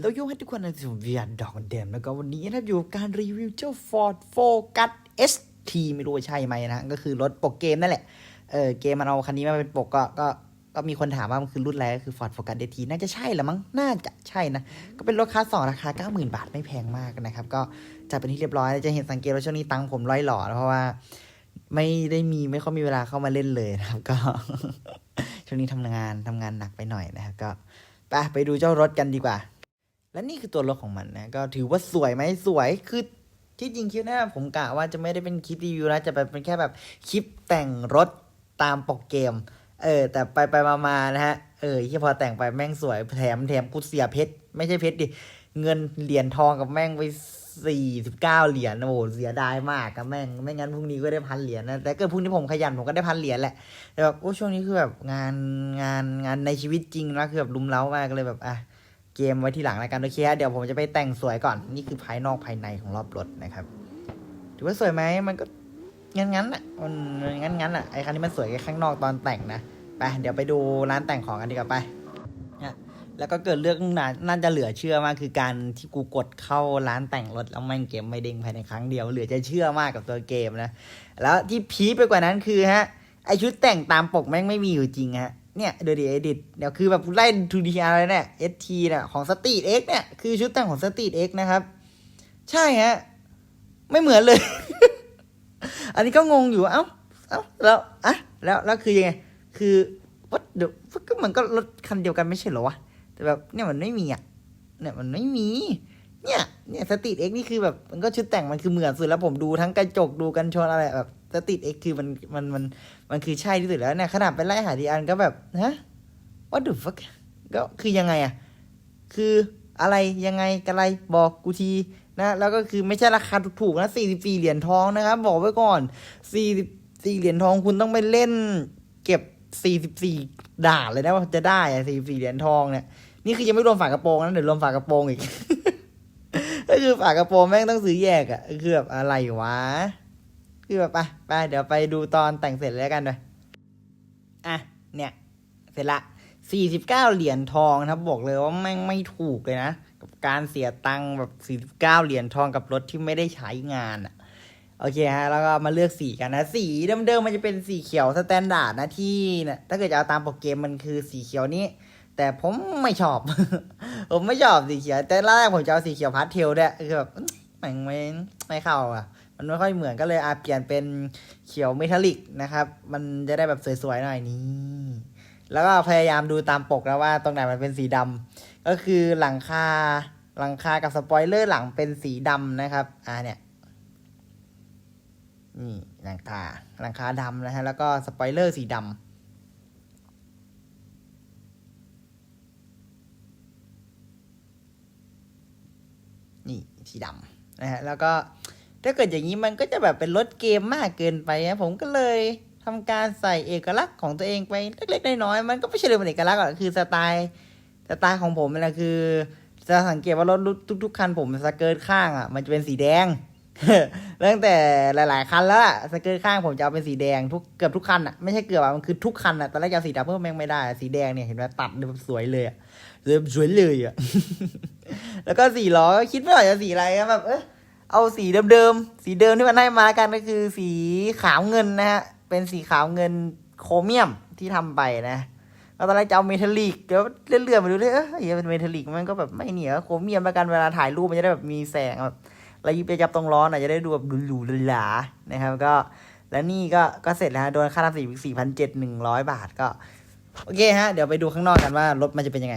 แล้วโยกให้ทุกคนในสู่เวียนดอกเดิมแล้วก็วันนี้นะครับอยู่การรีวิวเจ้า Ford Focus ST ไม่รู้ว่าใช่ไหมนะ ก็คือรถปกเกมนั่นแหละ เออเกมมันเอาคันนี้มาเป็นปกก็ก็ก็มีคนถามว่ามันคือรุ่นอะไรก็คือ Ford Focus ST น่าจะใช่ละมั้ง น่าจะใช่นะ ก็เป็นรถคลาสสองราคา 90,000 บาทไม่แพงมากนะครับ ก็จัดเป็นที่เรียบร้อย จะเห็นสังเกตว่าช่วงนี้ตังผมร้อยหล่อเพราะว่าไม่ได้มีไม่ค่อยมีเวลาเข้ามาเล่นเลยนะครับ ก็ ช่วงนี้ทำงานทำงานหนักไปหน่อยนะครับ ก็ไปไปดูเจ้ารถกันดีกว่า และนี่คือตัวรถของมันนะก็ถือว่าสวยไหมสวยคือที่จริงคลิปหน้าผมกะว่าจะไม่ได้เป็นคลิปรีวิวนะจะเป็นแค่แบบคลิปแต่งรถตามปกเกม เออ แต่ไปไปมามานะฮะเออที่พอแต่งไปแม่งสวยแถมแถมกูเสียเพชรไม่ใช่เพชรดิเงินเหรียญทองกับแม่งไปสี่สิบเก้าเหรียญโอ้โหเสียดายมากกับแม่งไม่งั้นพรุ่งนี้ก็ได้พันเหรียญนะแต่เกิดพรุ่งนี้ผมขยันผมก็ได้พันเหรียญแหละแต่แบบโอ้ช่วงนี้คือแบบงานงานงานในชีวิตจริงนะคือแบบลุมเล้ามากเลยแบบอะ เกมไว้ที่หลังแล้วกันโอเคเดี๋ยวผมจะไปแต่งสวยก่อน นี่คือภายนอกภายในของรอบรถนะครับถือว่าสวยไหมมันก็งั้นงั้นๆอะมันงั้นงั้นๆอะไอ้คันนี้มันสวยแค่ข้างนอกตอนแต่งนะไปเดี๋ยวไปดูร้านแต่งของกันดีกว่าไปแล้วก็เกิดเรื่องน่าจะเหลือเชื่อมากคือการที่กูกดเข้าร้านแต่งรถแล้วแม่งเกมไม่เด้งภายในครั้งเดียวเหลือจะเชื่อมากกับตัวเกมนะแล้วที่พีไปกว่านั้นคือฮะไอชุดแต่งตามปกแม่งไม่มีอยู่จริงฮะ เนี่ยเดี๋ยวดีเอดิตเดี๋ยวคือแบบไล่ทูดีอาร์เลยเนี่ยเอสทีเนี่ยของสตรีทเอ็กเนี่ยคือชุดแต่งของสตรีทเอ็กนะครับ ใช่ฮะไม่เหมือนเลย อันนี้ก็งงอยู่เอ้าเอ้าแล้วอะแล้วแล้วคือยังไง คือวัดเดี๋ยวก็มันก็รถคันเดียวกันไม่ใช่เหรอวะแต่แบบเนี่ยมันไม่มีอะเนี่ยมันไม่มี เนี่ย เนี่ยสตรีทเอ็กนี่คือแบบมันก็ชุดแต่งมันคือเหมือนสุดแล้วผมดูทั้งกระจกดูกันชนอะไรแบบสตรีทเอ็กคือมันมันมันมันคือใช่ที่สุดแล้วเนี่ยขนาดไปไล่หาดีอันก็แบบฮะ what the fuck ก็คือยังไงอะ คืออะไรยังไงกันอะไรบอกกูทีนะ แล้วก็คือไม่ใช่ราคาถูกๆนะ44เหรียญทองนะครับ บอกไว้ก่อน44เหรียญทองคุณต้องไปเล่น เก็บ44ด่านเลยนะว่าจะได้อะ44เหรียญทองเนี่ยนี่คือยังไม่รวมฝากระโปรงนะเดี๋ยวรวมฝากระโปรงอีก ก็คือฝากระโปรงแม่งต้องซื้อแยกอะคือแบบอะไรวะ คือแบบไปไปเดี๋ยวไปดูตอนแต่งเสร็จแล้วกันเลยอะ เนี่ย เสร็จละ49เก้าเหรียญทองนะครับ บอกเลยว่าแม่งไม่ถูกเลยนะ กับการเสียตังค์แบบ49เก้าเหรียญทองกับรถที่ไม่ได้ใช้งานอะโอเคฮะ แล้วก็มาเลือกสีกันนะ สีเดิมๆมันจะเป็นสีเขียวสแตนดาร์ดนะที่นะถ้าเกิดจะเอาตามโปรเกมมันคือสีเขียวนี้ แต่ผมไม่ชอบ ผมไม่ชอบสีเขียว แต่แรกผมจะเอาสีเขียวพาสเทลด้วยคือแบบมันไม่ไม่เข้าอะ มันไม่ค่อยเหมือนก็เลยอาเปลี่ยนเป็นเขียวเมทัลลิกนะครับ มันจะได้แบบสวยๆหน่อยนี่แล้วก็พยายามดูตามปกแล้วว่าตรงไหนมันเป็นสีดำก็คือหลังคาหลังคากับสปอยเลอร์หลังเป็นสีดำนะครับ อ่าเนี่ย นี่หลังคาหลังคาดำนะฮะ แล้วก็สปอยเลอร์สีดำนี่ สีดำนะฮะแล้วก็ถ้าเกิดอย่างนี้มันก็จะแบบเป็นรถเกมมากเกินไปนะผมก็เลยทำการใส่เอกลักษณ์ของตัวเองไปเล็กๆน้อยๆมันก็ไม่ใช่เลยเป็นเอกลักษณ์หรอกคือสไตล์สไตล์ของผมน่ะคือจะสังเกตว่ารถทุก ๆ คันผมสเกิร์ตข้างอะ มันจะเป็นสีแดงตั้งแต่หลายๆคันแล้วสเกิร์ตข้างผมจะเอาเป็นสีแดงทุกเกือบทุกคันอะไม่ใช่เกือบอะมันคือทุกคันอะตอนแรกจะเอาสีดำเพิ่มแม่งไม่ได้ สีแดงเนี่ยเห็นไหมตัดแบบสวยเลย อะแบบสวยเลยอะ แล้วก็สีล้อคิดไม่ออกจะสีอะไรอะแบบเออเอาสีเดิมๆ สีเดิมที่มันให้มากันก็คือสีขาวเงินนะฮะ เป็นสีขาวเงินโครเมียมที่ทำไปนะแล้วตอนแรกจะเอาเมทัลลิกเดี๋ยวเลื่อนๆมาดูเลยเออเยเป็นเมทัลลิกมันก็แบบไม่เหนียวโครเมียมแล้วกันเวลาถ่ายรูปมันจะได้แบบมีแสงแบบระยิบระยับตรงล้อน่อยจะได้ดูแบบหรูๆหรานะครับ ก็แล้วนี่ก็ก็เสร็จแล้วฮะโดนค่าทำสีสี่พันเจ็ดหนึ่งร้อยบาทก็ โอเคฮะ เดี๋ยวไปดูข้างนอกกันว่ารถมันจะเป็นยังไง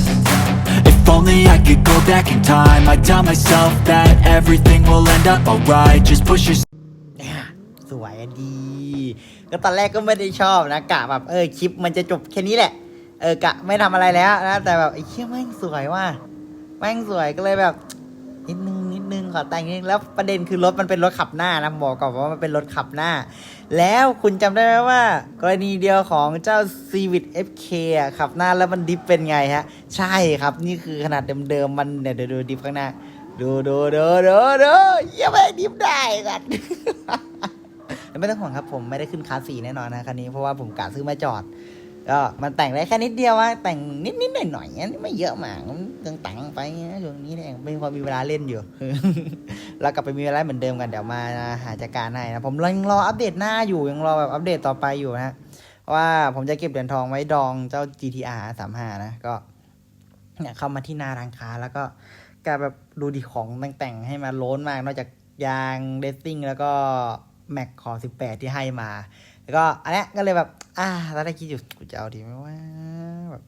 If only I could go back in time I'd tell myself that everything will end up alright Just push yourself สวยอะดีก็ตอนแรกก็ไม่ได้ชอบนะกะแบบเออคลิปมันจะจบแค่นี้แหละ เออกะไม่ทำอะไรแล้วนะแต่แบบไอ้เชี่ยแม่งสวยว่ะแม่งสวยก็เลยแบบนิดนึง นึงขอแต่งนิดนึงแล้วประเด็นคือรถมันเป็นรถขับหน้านะบอกก่อนว่ามันเป็นรถขับหน้า แล้วคุณจำได้ไหมว่า กรณีเดียวของเจ้า Civic FK อะขับหน้าแล้วมันดิฟเป็นไงฮะ ใช่ครับนี่คือขนาดเดิมๆมันเนี่ยเดี๋ยวดูดิฟข้างหน้า ดูดูดูดูดูยี่ยมเลยดิฟได้กันไม่ต้องห่วงครับผมไม่ได้ขึ้นคาสีแน่นอนนะคันนี้เพราะว่าผมกะซื้อมาจอด ก็มันแต่งได้แค่นิดเดียวว่าแต่งนิดนิดหน่อยหน่อยๆไม่เยอะมากตังตังไปช่วงนี้เนี่ยไม่พอมีเวลาเล่นอยู่เรากลับไปมีเวลาเหมือนเดิมกันเดี๋ยวมาหาจัดการให้นะผมยังรออัปเดตหน้าอยู่ยังรอแบบอัปเดตต่อไปอยู่นะว่าผมจะเก็บเหรียญทองไว้ดองเจ้า GTR 35 นะก็เนี่ยเข้ามาที่หนาร้านค้า แล้วก็กลายแบบดูดีของแต่งๆให้มาโล้นมาก นอกจากยางเดซซิ่งแล้วก็แม็กคอ18 ที่ให้มา แล้วก็อันนี้ก็เลยแบบ อ่าตอนแรกคิดอยู่กูจะเอาดีไหมว่าแบบ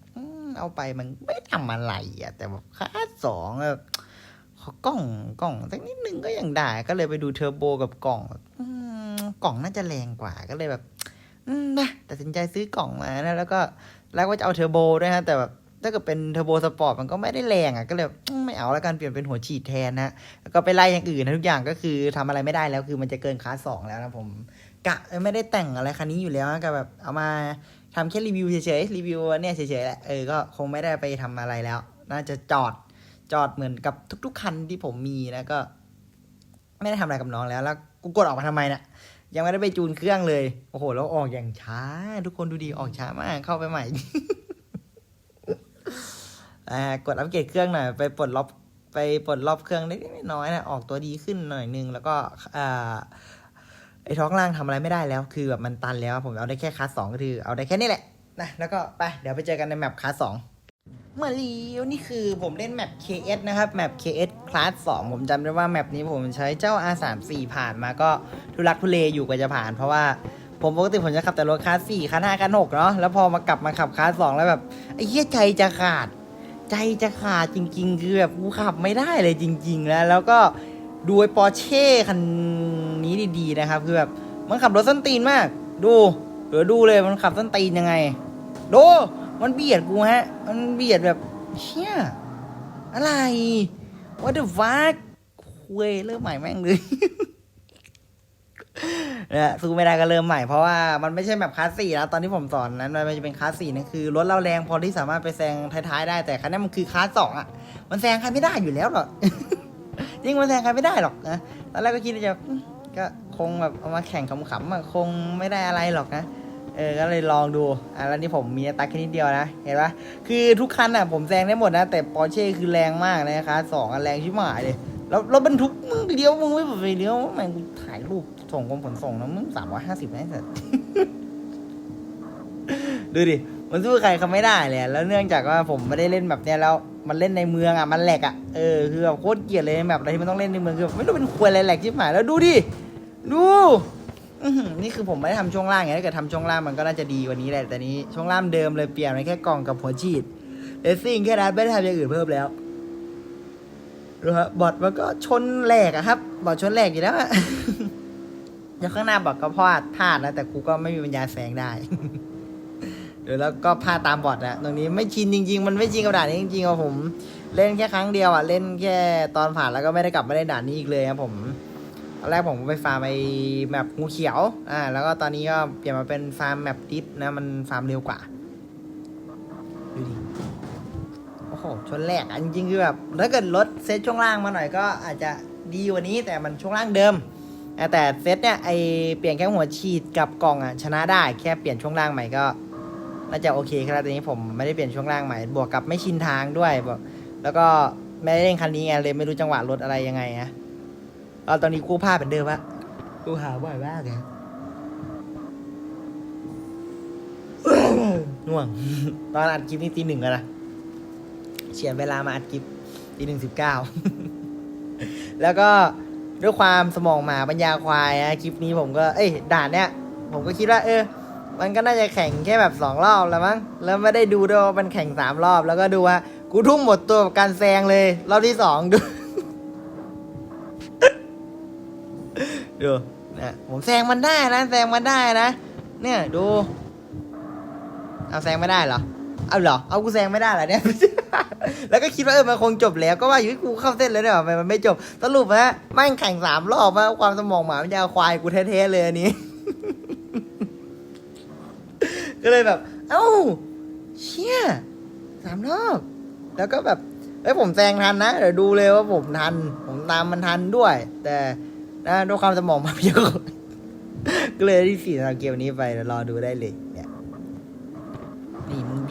เอาไปมันไม่ทำอะไรอะ แต่แบบค่าสองแบบขอกล่องกล่องสักนิดนึงก็ยังได้ ก็เลยไปดูเทอร์โบกับกล่องอกล่องน่าจะแรงกว่าก็เลยแบบนะตัดสินใจซื้อกล่องมานะแล้วก็แล้วก็จะเอาเทอร์โบด้วยฮะแต่แบบ ถ้าเกิดเป็นเทอร์โบสปอร์ตมันก็ไม่ได้แรงอะก็เลยไม่เอาแล้วกันเปลี่ยนเป็นหัวฉีดแทนนะแล้วก็ไปไล่อย่างอื่นนะทุกอย่างก็คือทำอะไรไม่ได้แล้วคือมันจะเกินคลาสสองแล้วนะผมกะไม่ได้แต่งอะไรคันนี้อยู่แล้วนะก็แบบเอามาทำแค่รีวิวเฉยๆรีวิวเนี่ยเฉยๆแหละเออก็คงไม่ได้ไปทำอะไรแล้ว น่าจะจอดจอดเหมือนกับทุก ๆ คันที่ผมมีนะก็ ไม่ได้ทำอะไรกับน้องแล้ว แล้วกูกดออกมาทำไมนะ่ะยังไม่ได้ไปจูนเครื่องเลย โอ้โห แล้วออกอย่างช้า ทุกคนดูดีออกช้ามากเข้าไปใหม่ อ่ากดอัปเกรดเครื่องหน่อยไปปลดล็อกไปปลดล็อกเครื่องเล็กน้อยนะออกตัวดีขึ้นหน่อยนึงแล้วก็อ่าไอ้ท้องล่างทำอะไรไม่ได้แล้ว คือแบบมันตันแล้วผมเอาได้แค่คลาสสองก็คือเอาได้แค่นี้แหละนะแล้วก็ไปเดี๋ยวไปเจอกันในแมปคลาสสองเมื่อรีวนี่คือผมเล่นแมป KS นะครับ แมป KS คลาส2ผมจำได้ว่าแมปนี้ผมใช้เจ้า R34 ผ่านมาก็ทุลักทุเลอยู่กว่าจะผ่าน เพราะว่าผมปกติผมจะขับแต่รถคลาส4คลาส5คลาส6เนาะแล้วพอมากลับมาขับคลาส2แล้วแบบไอ้เหี้ยใจจะขาด ใจจะขาดจริง ๆ คือแบบกูขับไม่ได้เลยจริง ๆ แล้ว แล้วก็ดูไอ้ปอร์เช่คันนี้ดีๆนะครับ คือแบบมันขับรถส้นตีนมาก ดูเดี๋ยวดูเลยมันขับส้นตีนยังไง ดูมันเบียดกูฮะ มันเบียดแบบเชี่ยอะไร what the fuck คุยเริ่มใหม่แม่งเลย นะสู้ไม่ได้ก็เริ่มใหม่เพราะว่ามันไม่ใช่แบบคลาสสี่นะตอนที่ผมสอนนั้นมันจะเป็นคลาสสี่นั่นคือรถเราแรงพอที่สามารถไปแซงท้ายๆได้แต่คันนี้มันคือคลาสสองอะ มันแซงใครไม่ได้อยู่แล้วหรอกจริงมันแซงใครไม่ได้หรอกนะตอนแรกก็คิดจะก็คงแบบเอามาแข่งขำๆอะคงไม่ได้อะไรหรอกนะเออ ก็เลยลองดู อะ แล้วนี่ผมมีตักแค่นิดเดียวนะ เห็นปะคือทุกคันอะ ผมแซงได้หมดนะ แต่ปอร์เช่คือแรงมากนะคะสองอะแรงชิบหายเลย แล้วรถบรรทุกมึงเลี้ยวมึงไม่ไปเลี้ยวแม่งถ่ายรูปส่งกรมขนส่งนะมึงสามร้อยห้าสิบนะไอ้สัสดูดิมันสู้ใครเขาไม่ได้เลยแล้วเนื่องจากว่าผมไม่ได้เล่นแบบเนี้ยแล้วมันเล่นในเมืองอะมันแหลกอะเออคือแบบโคตรเกลียดเลยแบบอะไรที่มันต้องเล่นในเมืองคือไม่รู้เป็นควยอะไรแหลกชิบหายแล้วดูดิดูนี่คือผมไม่ได้ทำช่วงล่างไงถ้าเกิดทำช่วงล่างมันก็น่าจะดีกว่านี้แหละแต่นี้ช่วงล่างเดิมเลยเปลี่ยนไปแค่กล่องกับหัวฉีดเลสซิ่งแค่นั้นไม่ได้ทำอย่างอื่นเพิ่มแล้ว ดูฮะบอดมันก็ชนแหลกอะครับ บอดชนแหลกอยู่แล้วอะแล้วข้างหน้าบอดก็พลาดพลาดนะแต่กูก็ไม่มีปัญญาแซงได้เดี๋ยวแล้วก็พลาดตามบอดนะตรงนี้ไม่ชินจริง ๆ มันไม่ชินกับด่านนี้จริงๆอะผม เล่นแค่ครั้งเดียวอะเล่นแค่ตอนผ่านแล้วก็ไม่ได้กลับมาเล่นด่านนี้อีกเลยครับผมตอนแรกผมไปฟาร์มไอแมปงูเขียวอ่าแล้วก็ตอนนี้ก็เปลี่ยนมาเป็นฟาร์มแมปดิสนะมันฟาร์มเร็วกว่า ดูดิ โอ้โหชนแรกอะจริงๆคือแบบถ้าเกิดลดเซตช่วงล่างมาหน่อยก็อาจจะดีกว่านี้แต่มันช่วงล่างเดิมอะแต่เซตเนี่ยไอเปลี่ยนแค่หัวฉีดกับกล่องอะชนะได้แค่เปลี่ยนช่วงล่างใหม่ก็น่าจะโอเคครับตอนนี้ผมไม่ได้เปลี่ยนช่วงล่างใหม่บวกกับไม่ชินทางด้วยบอกแล้วก็ไม่ได้เล่นคันนี้ไงเลยไม่รู้จังหวะรถอะไรยังไงฮะเอาตอนนี้กู้ผ้าเป็นเดิมอะกูหาบ่อยมากเลยน่วง ตอนอัดคลิปนี่ตีหนึ่งแล้วนะ เฉียนเวลามาอัดคลิปตีหนึ่งสิบเก้าแล้วก็ด้วยความสมองหมาปัญญาควายนะคลิปนี้ผมก็เอ้ยด่านเนี้ยผมก็คิดว่า เออ มันก็น่าจะแข่งแค่แบบสองรอบแล้วมั้งแล้วไม่ได้ดูด้วยว่ามันแข่งสามรอบ แล้วก็ดูว่ากูทุ่มหมดตัวกับการแซงเลยรอบที่สองดูดูนะผมแซงมันได้นะแซงมันได้นะ เนี่ยดู เอาแซงไม่ได้เหรอ เอาเหรอ เอากูแซงไม่ได้เหรอเนี่ย แล้วก็คิดว่าเออมันคงจบแล้ว ก็ว่าอยู่ที่กูเข้าเส้นแล้วเนี่ยทำไมมันไม่จบ สรุปฮะแม่งแข่งสามรอบว่าความสมองหมามันจะเอาควายกูเท่ๆเลยอันนี้ ก็เลยแบบ เอ้า เชี่ยสามรอบ แล้วก็แบบเอ้ยผมแซงทันนะ เดี๋ยวดูเลยว่าผมทัน ผมตามมันทันด้วย แต่นะด้วยความสมองมาเยอะก็เลยที่สี่ทำเกมนี้ไปเดี๋ยวรอดูได้เลยเนี่ยนี่มึงเ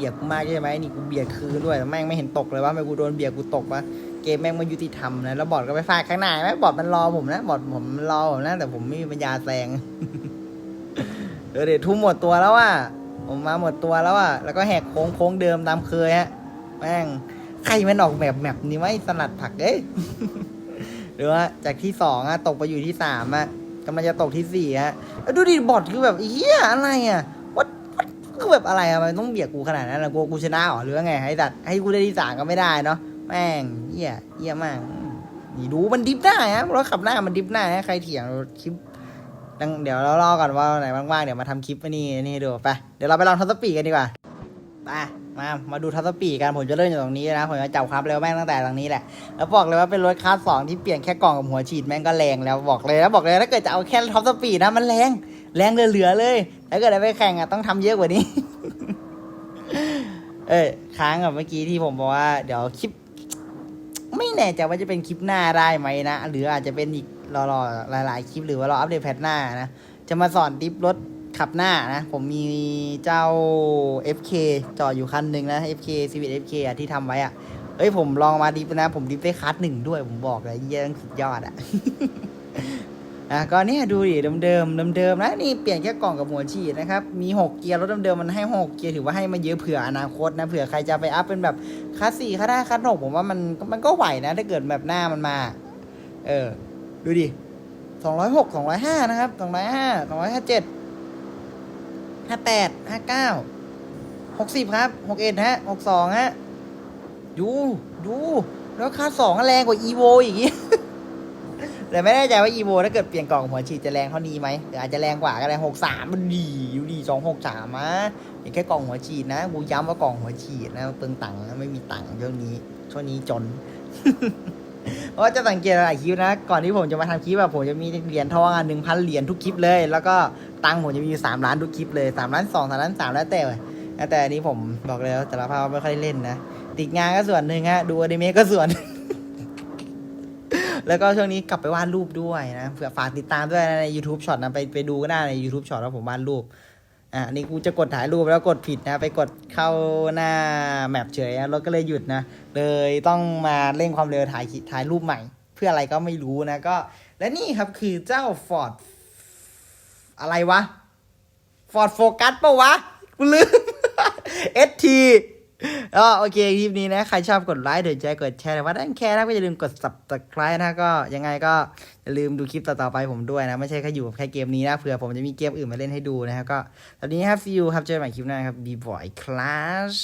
บียดกูมากใช่ไหมนี่กูเบียดคืนด้วยแแม่งไม่เห็นตกเลยว่าทำไมกูโดนเบียดกูตกวะเกมแม่งไม่ยุติธรรมนะแล้วบอดก็ไปฟาดข้างหน้าไหมบอดมันรอผมนะบอดผมมันรอผมนะแต่ผมไม่มีปัญญาแซงเออเดี๋ยวทุ่มหมดตัวแล้วว่ะผมมาหมดตัวแล้วอะแล้วก็แหกโค้งโค้งเดิมตามเคยฮะแม่งใครมันออกแบบแบบนี้ไวะไอ้สลัดผักเอ้ยหรือว่าจากที่สองอะตกไปอยู่ที่สามอะกำลังจะตกที่สี่ฮะดูดิบอดคือแบบเฮียอะไรอะ คือแบบอะไรอะมันต้องเบียดกูขนาดนั้นอะกูกูชนะเหรอหรือว่าไงให้ตัดให้กูได้ที่สามก็ไม่ได้เนาะแม่งเฮียเฮียมากนี่ดูมันดิฟหน้าฮะรถขับหน้ามันดิฟหน้าฮะใครเถียงคลิปเดี๋ยวเรารอก่อนว่าไหนว่างๆเดี๋ยวมาทำคลิปอันนี่นี่ดูไปเดี๋ยวเราไปลองทัศปีกันดีกว่าไป มามาดูทัศปีกันผมจะเริ่มจากตรงนี้นะผมจะจับความเร็วแม่งตั้งแต่ตรงนี้แหละ แล้วบอกเลยว่าเป็นรถคาสสองที่เปลี่ยนแค่กล่องกับหัวฉีดแม่งก็แรงแล้วบอกเลยแล้วบอกเลยถ้าเกิดจะเอาแค่ท็อปสปีดนะมันแรงแรงเหลือๆเลยถ้าเกิดได้ไปแข่งอะต้องทำเยอะกว่านี้ เอ้ยค้างกับเมื่อกี้ที่ผมบอกว่าเดี๋ยวคลิป ไม่แน่ใจว่าจะเป็นคลิปหน้าได้ไหมนะหรืออาจจะเป็นอีกรอๆหลาย ๆ คลิปหรือว่ารออัปเดตแพทหน้านะจะมาสอนดิฟรถ ขับหน้านะ ผมมีเจ้า FK จอดอยู่คันหนึ่งนะ FK c v FK อะที่ทำไว้อะเอ้ยผมลองมาดิฟนะ ผมดิฟได้คัสหนึ่งด้วย ผมบอกเลยเยี่ยงสุดยอดอะอะก็เนี่ยดูดิเดิมๆเดิมๆนะนี่เปลี่ยนแค่กล่องกับหัวฉีดนะครับ มี 6 เกียร์รถเดิมๆมันให้ 6 เกียร์ถือว่าให้มาเยอะเผื่ออนาคตนะเผื่อใครจะไปอัพเป็นแบบคัสสี่คัสห้าคัสหกผมว่ามันมันก็ไหวนะ ถ้าเกิดแบบหน้ามันมา เออ ดูดิสองร้อยหกสองร้อยห้านะครับสองร้อยห้าสองร้อยห้าเจ็ด ห้าแปดห้าเก้าหกสิบครับหกเอ็ดฮะหกสองฮะดูดูแล้วค่าสองแรงกว่า evo อีกแต่ไม่แน่ใจว่า evo ถ้าเกิดเปลี่ยนกล่องหัวฉีดจะแรงเท่านี้ไหมหรืออาจจะแรงกว่าก็ได้หกสามมันดีอยู่ดีสองหกสามะเห็นแค่กล่องหัวฉีดนะกูย้ำว่ากล่องหัวฉีดนะเปลืองตังค์ไม่มีตังค์ช่วงนี้ช่วงนี้จน เพราะว่าจะสังเกตหลายคลิปนะ ก่อนที่ผมจะมาทำคลิปแบบผมจะมีเหรียญทองหนึ่งพันเหรียญทุกคลิปเลย แล้วก็ตังผมจะมีอยู่สามล้านทุกคลิปเลยสามล้านสองสามล้านสามแล้วแต่แต่อันนี้ผมบอกเลยว่าแต่ละภาพไม่ค่อยได้เล่นนะ ติดงานก็ส่วนหนึ่งฮะ ดูอนิเมะก็ส่วน แล้วก็ช่วงนี้กลับไปวาดรูปด้วยนะ เผื่อฝากติดตามด้วยนะใน YouTube ช็อตนะ ไปไปดูก็ได้ใน YouTube ช็อตว่าผมวาดรูป อะนี่กูจะกดถ่ายรูปแล้วกดผิดนะ ไปกดเข้าหน้าแมปเฉยนะรถก็เลยหยุดนะ เลยต้องมาเร่งความเร็วถ่ายถ่ายรูปใหม่ เพื่ออะไรก็ไม่รู้นะก็ และนี่ครับคือเจ้า Ford อะไรวะ Ford Focus ปะวะกูลืม ST ก็โอเคคลิปนี้นะ ใครชอบกดไลค์เดี๋ยวใจกดแชร์ว่าด้านแคร์นะก็อย่าลืมกด subscribe นะก็ยังไงก็อย่าลืมดูคลิปต่อๆไปผมด้วยนะ ไม่ใช่แค่อยู่กับแค่เกมนี้นะเผื่อผมจะมีเกมอื่นมาเล่นให้ดูนะครับก็ตอนนี้ครับฟิวครับเจอกันใหม่คลิปหน้าครับ b ีบอยคลาส